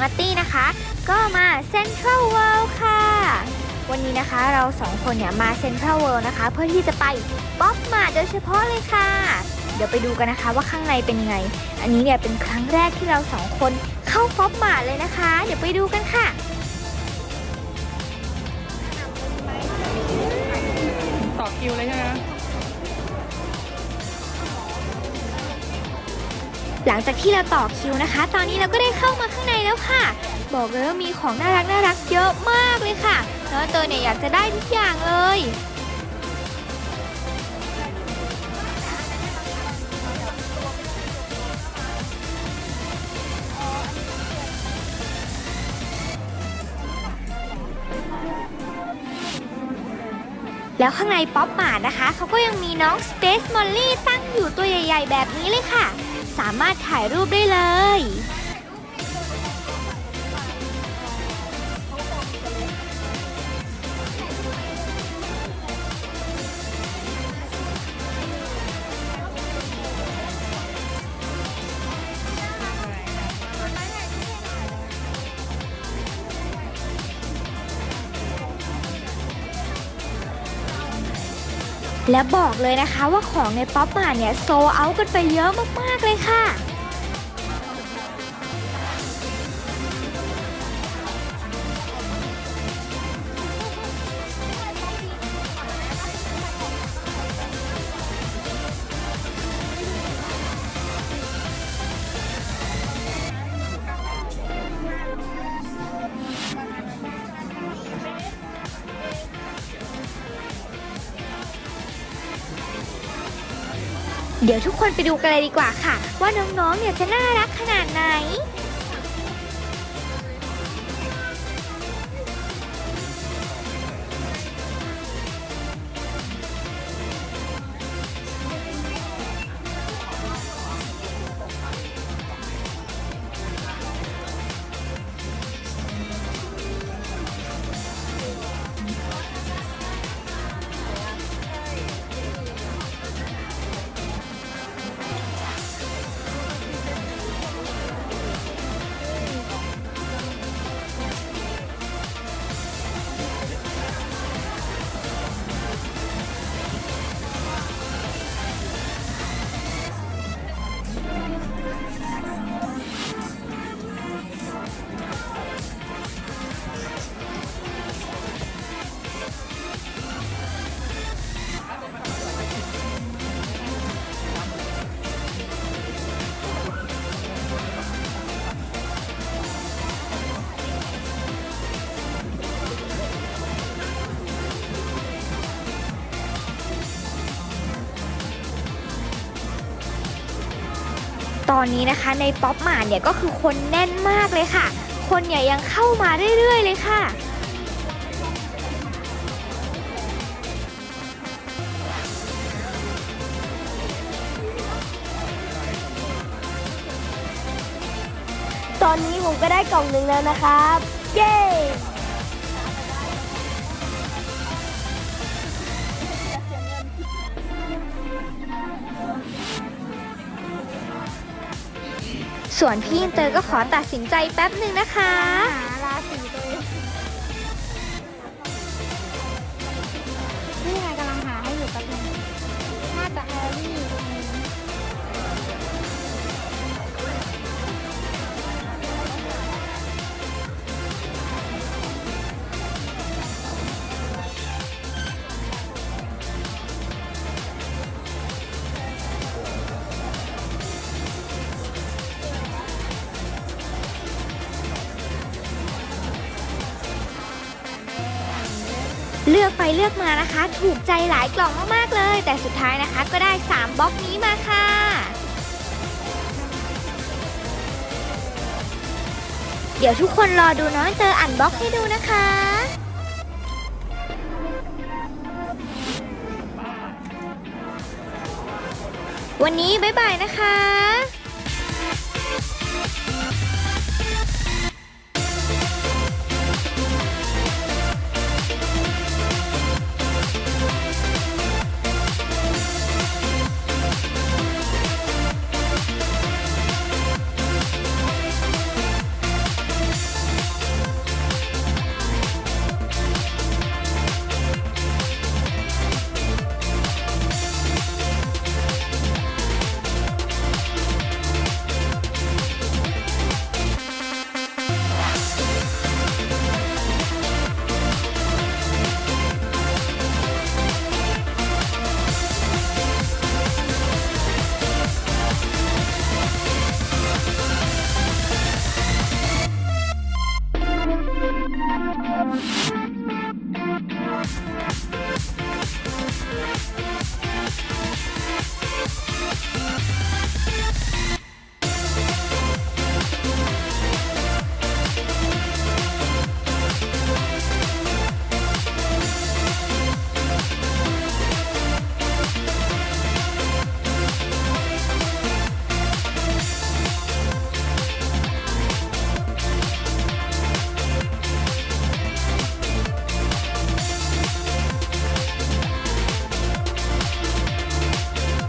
องอาร์ตี้นะคะ ก็มาเซ็นทรัลเวิลด์ค่ะ วันนี้นะคะเราสองคนเนี่ยมาเซ็นทรัลเวิลด์นะคะ เพื่อที่จะไปป๊อปมาโดยเฉพาะเลยค่ะ เดี๋ยวไปดูกันนะคะว่าข้างในเป็นยังไง อันนี้เนี่ยเป็นครั้งแรกที่เราสองคนเข้าป๊อปมาเลยนะคะ เดี๋ยวไปดูกันค่ะต่อคิวเลยใช่ไหม หลังจากที่เราต่อคิวนะคะ ตอนนี้เราก็ได้เข้ามาข้างในแล้วค่ะ บอกเลยว่ามีของน่ารักน่ารักเยอะมากเลยค่ะแล้วเตยเนี่ยอยากจะได้ทุกอย่างเลยแล้วข้างในป๊อปมาร์ทนะคะ เขาก็ยังมีน้อง Space Molly ตั้งอยู่ตัวใหญ่ ๆ แบบนี้เลยค่ะ สามารถถ่ายรูปได้เลย และบอกเลยนะคะว่าของในป๊อปมาร์เนี่ยโซเอากันไปเยอะมากๆเลยค่ะ เดี๋ยวทุกคนไปดูกันเลยดีกว่าค่ะ ว่าน้องๆเนี่ยจะน่ารักขนาดไหน อนนี้นะคะในป๊อปมาร์เนี่ยก็คือคนแน่นมากเลยค่ะ คนเนี่ยยังเข้ามาเรื่อยๆเลยค่ะตอนนี้ผมก็ได้กล่องหนึ่งแล้วนะครับ เย้ ส่วนพี่อินเตอร์ก็ขอตัดสินใจแป๊บหนึ่งนะคะ เลือกไปเลือกมานะคะ ถูกใจหลายกล่องมากๆเลย แต่สุดท้ายนะคะก็ได้ 3บล็อกนี้มาค่ะ เดี๋ยวทุกคนรอดูน้องเจออ่านบล็อกให้ดูนะคะวันนี้บ๊ายบายนะคะ